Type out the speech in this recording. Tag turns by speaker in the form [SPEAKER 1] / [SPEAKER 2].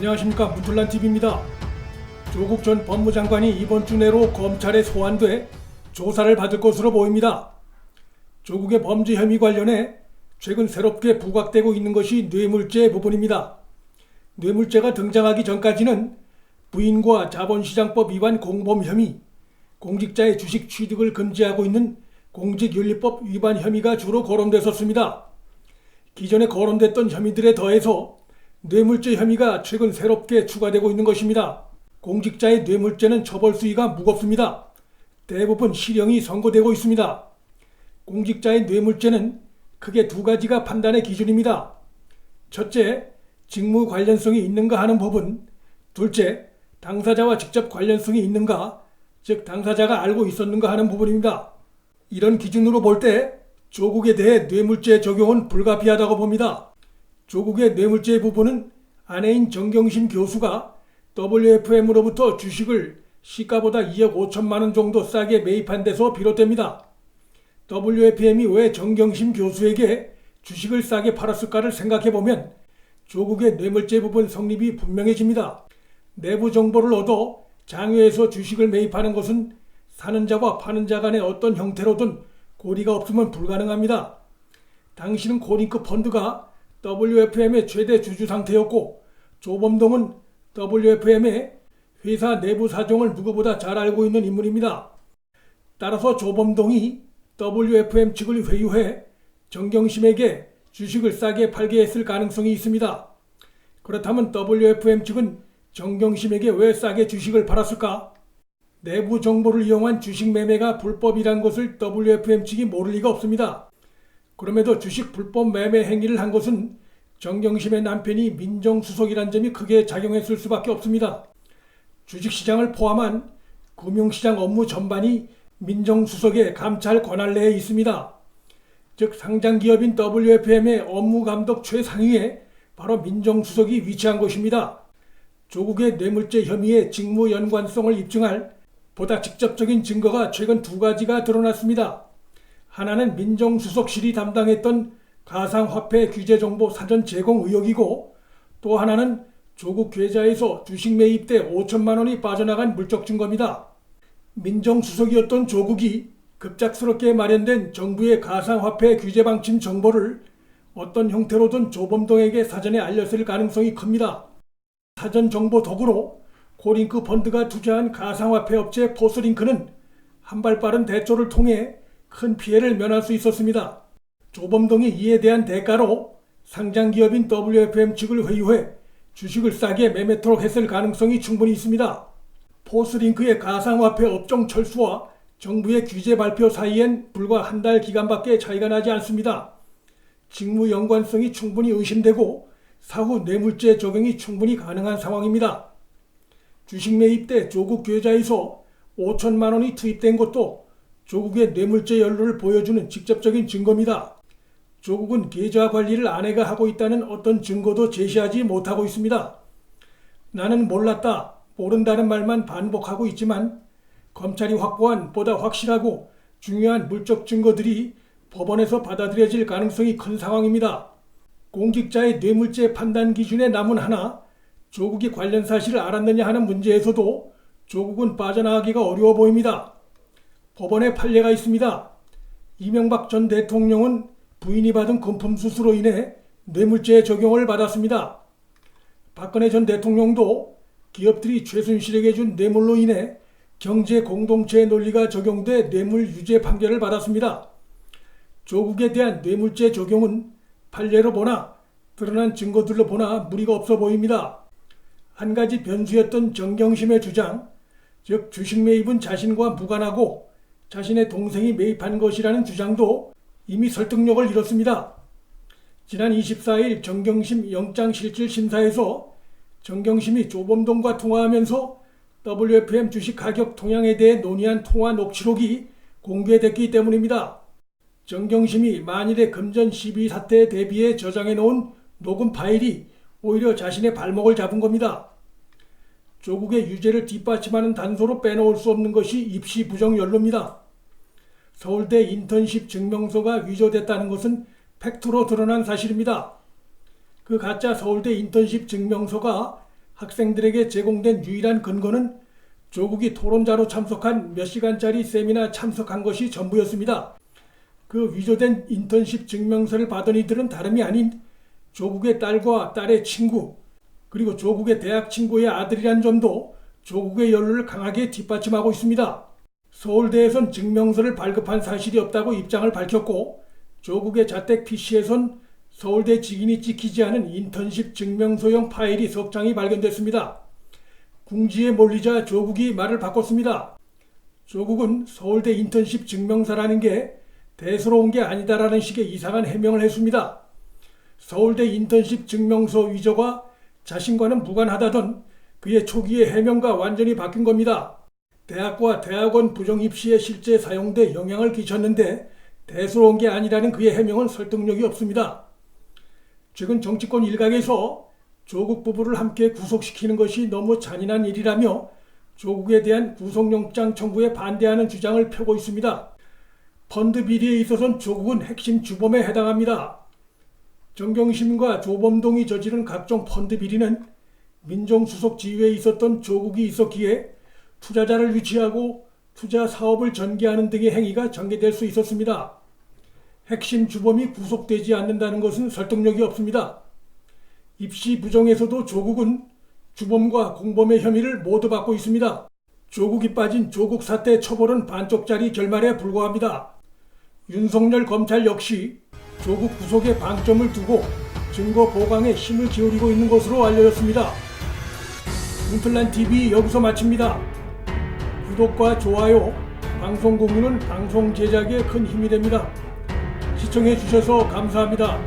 [SPEAKER 1] 안녕하십니까 문틀란 TV입니다. 조국 전 법무장관이 이번 주 내로 검찰에 소환돼 조사를 받을 것으로 보입니다. 조국의 범죄 혐의 관련해 최근 새롭게 부각되고 있는 것이 뇌물죄 부분입니다. 뇌물죄가 등장하기 전까지는 부인과 자본시장법 위반 공범 혐의, 공직자의 주식 취득을 금지하고 있는 공직윤리법 위반 혐의가 주로 거론됐었습니다. 기존에 거론됐던 혐의들에 더해서 뇌물죄 혐의가 최근 새롭게 추가되고 있는 것입니다. 공직자의 뇌물죄는 처벌 수위가 무겁습니다. 대부분 실형이 선고되고 있습니다. 공직자의 뇌물죄는 크게 두 가지가 판단의 기준입니다. 첫째, 직무 관련성이 있는가 하는 부분. 둘째, 당사자와 직접 관련성이 있는가, 즉 당사자가 알고 있었는가 하는 부분입니다. 이런 기준으로 볼 때 조국에 대해 뇌물죄 적용은 불가피하다고 봅니다. 조국의 뇌물죄 부분은 아내인 정경심 교수가 WFM으로부터 주식을 시가보다 2억 5천만 원 정도 싸게 매입한 데서 비롯됩니다. WFM이 왜 정경심 교수에게 주식을 싸게 팔았을까를 생각해보면 조국의 뇌물죄 부분 성립이 분명해집니다. 내부 정보를 얻어 장외에서 주식을 매입하는 것은 사는 자와 파는 자 간의 어떤 형태로든 고리가 없으면 불가능합니다. 당시는 고링크 펀드가 WFM의 최대 주주 상태였고 조범동은 WFM의 회사 내부 사정을 누구보다 잘 알고 있는 인물입니다. 따라서 조범동이 WFM 측을 회유해 정경심에게 주식을 싸게 팔게 했을 가능성이 있습니다. 그렇다면 WFM 측은 정경심에게 왜 싸게 주식을 팔았을까? 내부 정보를 이용한 주식 매매가 불법이란 것을 WFM 측이 모를 리가 없습니다. 그럼에도 주식 불법 매매 행위를 한 것은 정경심의 남편이 민정수석이란 점이 크게 작용했을 수밖에 없습니다. 주식시장을 포함한 금융시장 업무 전반이 민정수석의 감찰 권한 내에 있습니다. 즉 상장기업인 WFM의 업무 감독 최상위에 바로 민정수석이 위치한 것입니다. 조국의 뇌물죄 혐의의 직무 연관성을 입증할 보다 직접적인 증거가 최근 두 가지가 드러났습니다. 하나는 민정수석실이 담당했던 가상화폐 규제정보 사전 제공 의혹이고 또 하나는 조국 계좌에서 주식 매입 때 5천만 원이 빠져나간 물적 증거입니다. 민정수석이었던 조국이 급작스럽게 마련된 정부의 가상화폐 규제 방침 정보를 어떤 형태로든 조범동에게 사전에 알렸을 가능성이 큽니다. 사전 정보 덕으로 코링크 펀드가 투자한 가상화폐 업체 포스링크는 한 발 빠른 대처를 통해 큰 피해를 면할 수 있었습니다. 조범동이 이에 대한 대가로 상장 기업인 WFM 측을 회유해 주식을 싸게 매매토록 했을 가능성이 충분히 있습니다. 포스링크의 가상화폐 업종 철수와 정부의 규제 발표 사이엔 불과 한 달 기간밖에 차이가 나지 않습니다. 직무 연관성이 충분히 의심되고 사후 뇌물죄 적용이 충분히 가능한 상황입니다. 주식 매입 때 조국 계좌에서 5천만 원이 투입된 것도 조국의 뇌물죄 연루를 보여주는 직접적인 증거입니다. 조국은 계좌 관리를 아내가 하고 있다는 어떤 증거도 제시하지 못하고 있습니다. 나는 몰랐다, 모른다는 말만 반복하고 있지만 검찰이 확보한 보다 확실하고 중요한 물적 증거들이 법원에서 받아들여질 가능성이 큰 상황입니다. 공직자의 뇌물죄 판단 기준의 남은 하나, 조국이 관련 사실을 알았느냐 하는 문제에서도 조국은 빠져나가기가 어려워 보입니다. 법원에 판례가 있습니다. 이명박 전 대통령은 부인이 받은 금품 수수로 인해 뇌물죄 적용을 받았습니다. 박근혜 전 대통령도 기업들이 최순실에게 준 뇌물로 인해 경제 공동체 논리가 적용돼 뇌물 유죄 판결을 받았습니다. 조국에 대한 뇌물죄 적용은 판례로 보나 드러난 증거들로 보나 무리가 없어 보입니다. 한 가지 변수였던 정경심의 주장, 즉 주식 매입은 자신과 무관하고 자신의 동생이 매입한 것이라는 주장도 이미 설득력을 잃었습니다. 지난 24일 정경심 영장실질심사에서 정경심이 조범동과 통화하면서 WFM 주식 가격 동향에 대해 논의한 통화 녹취록이 공개됐기 때문입니다. 정경심이 만일의 금전 시비 사태에 대비해 저장해 놓은 녹음 파일이 오히려 자신의 발목을 잡은 겁니다. 조국의 유죄를 뒷받침하는 단서로 빼놓을 수 없는 것이 입시 부정 연루입니다. 서울대 인턴십 증명서가 위조됐다는 것은 팩트로 드러난 사실입니다. 그 가짜 서울대 인턴십 증명서가 학생들에게 제공된 유일한 근거는 조국이 토론자로 참석한 몇 시간짜리 세미나 참석한 것이 전부였습니다. 그 위조된 인턴십 증명서를 받은 이들은 다름이 아닌 조국의 딸과 딸의 친구, 그리고 조국의 대학 친구의 아들이란 점도 조국의 연루를 강하게 뒷받침하고 있습니다. 서울대에선 증명서를 발급한 사실이 없다고 입장을 밝혔고 조국의 자택 PC에선 서울대 직인이 찍히지 않은 인턴십 증명서용 파일이 석 장이 발견됐습니다. 궁지에 몰리자 조국이 말을 바꿨습니다. 조국은 서울대 인턴십 증명서라는 게 대수로운 게 아니다라는 식의 이상한 해명을 했습니다. 서울대 인턴십 증명서 위조가 자신과는 무관하다던 그의 초기의 해명과 완전히 바뀐 겁니다. 대학과 대학원 부정 입시에 실제 사용돼 영향을 끼쳤는데 대수로운 게 아니라는 그의 해명은 설득력이 없습니다. 최근 정치권 일각에서 조국 부부를 함께 구속시키는 것이 너무 잔인한 일이라며 조국에 대한 구속영장 청구에 반대하는 주장을 펴고 있습니다. 펀드 비리에 있어선 조국은 핵심 주범에 해당합니다. 정경심과 조범동이 저지른 각종 펀드 비리는 민정수석 지휘에 있었던 조국이 있었기에 투자자를 유치하고 투자 사업을 전개하는 등의 행위가 전개될 수 있었습니다. 핵심 주범이 구속되지 않는다는 것은 설득력이 없습니다. 입시 부정에서도 조국은 주범과 공범의 혐의를 모두 받고 있습니다. 조국이 빠진 조국 사태 처벌은 반쪽짜리 결말에 불과합니다. 윤석열 검찰 역시 조국 구속에 방점을 두고 증거 보강에 힘을 기울이고 있는 것으로 알려졌습니다. 문틀란 TV 여기서 마칩니다. 구독과 좋아요, 방송 공유는 방송 제작에 큰 힘이 됩니다. 시청해 주셔서 감사합니다.